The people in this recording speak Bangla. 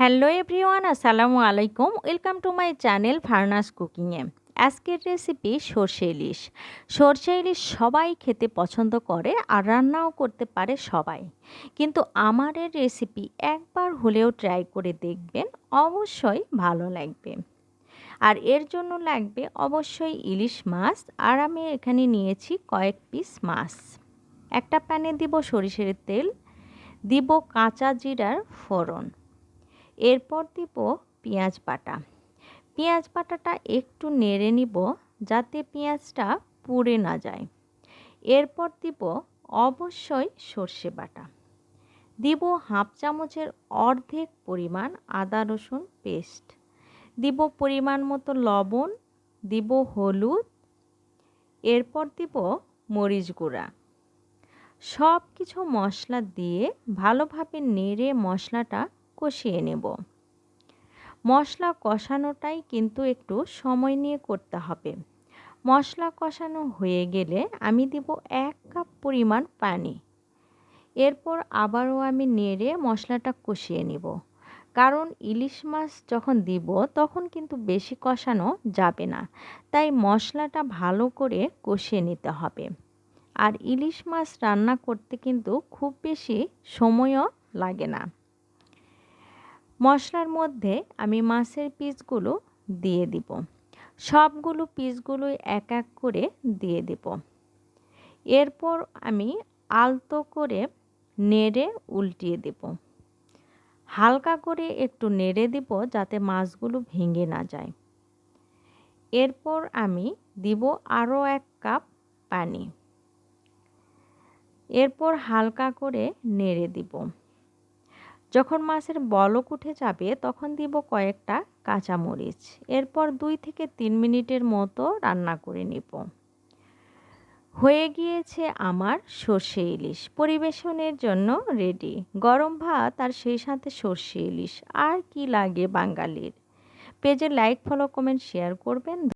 হ্যালো এভরিওয়ান আসসালামু আলাইকুম ওয়েলকাম টু মাই চ্যানেল ফার্নাস কুকিংয়ে আজকের রেসিপি সর্ষে ইলিশ। সর্ষে ইলিশ সবাই খেতে পছন্দ করে আর রান্নাও করতে পারে সবাই। কিন্তু আমার এই রেসিপি একবার হলেও ট্রাই করে দেখবেন, অবশ্যই ভালো লাগবে। আর এর জন্য লাগবে অবশ্যই ইলিশ মাছ আর আমি এখানে নিয়েছি কয়েক পিস মাছ। একটা প্যানে দিব সরিষের তেল, দিব কাঁচা জিরার ফোড়ন। এরপর দিব পেঁয়াজ বাটা। পেঁয়াজ বাটাটা একটু নেড়ে নিব যাতে পেঁয়াজটা পুড়ে না যায়। এরপর দিব অবশ্যই সর্ষে বাটা। দিব হাফ চামচের অর্ধেক পরিমাণ আদা রসুন পেস্ট। দিব পরিমাণ মতো লবণ, দিব হলুদ। এরপর দিব মরিচ গুঁড়া। সব কিছু মশলা দিয়ে ভালোভাবে নেড়ে মশলাটা কষিয়ে নেব। মশলা কষানোটাই কিন্তু একটু সময় নিয়ে করতে হবে। মশলা কষানো হয়ে গেলে আমি দিব এক কাপ পরিমাণ পানি। এরপর আবারও আমি নেড়ে মশলাটা কষিয়ে নিব। কারণ ইলিশ মাছ যখন দিব, তখন কিন্তু বেশি কষানো যাবে না। তাই মশলাটা ভালো করে কষিয়ে নিতে হবে। আর ইলিশ মাছ রান্না করতে কিন্তু খুব বেশি সময়ও লাগে না। মশলার মধ্যে আমি মাছের পিসগুলো দিয়ে দিব। সবগুলো পিসগুলো এক এক করে দিয়ে দেব। এরপর আমি আলতো করে নেড়ে উল্টিয়ে দেব। হালকা করে একটু নেড়ে দিব যাতে মাছগুলো ভেঙে না যায়। এরপর আমি দিব আরও এক কাপ পানি। এরপর হালকা করে নেড়ে দিব। যখন মাছের বলক উঠে যাবে, তখন দিব কয়েকটা কাঁচামরিচ। এরপর দুই থেকে তিন মিনিটের মতো রান্না করে নিব। হয়ে গিয়েছে আমার সর্ষে ইলিশ। পরিবেশনের জন্য রেডি গরম ভাত আর সেই সাথে সর্ষে ইলিশ। আর কি লাগে বাঙালির। পেজে লাইক ফলো কমেন্ট শেয়ার করবেন।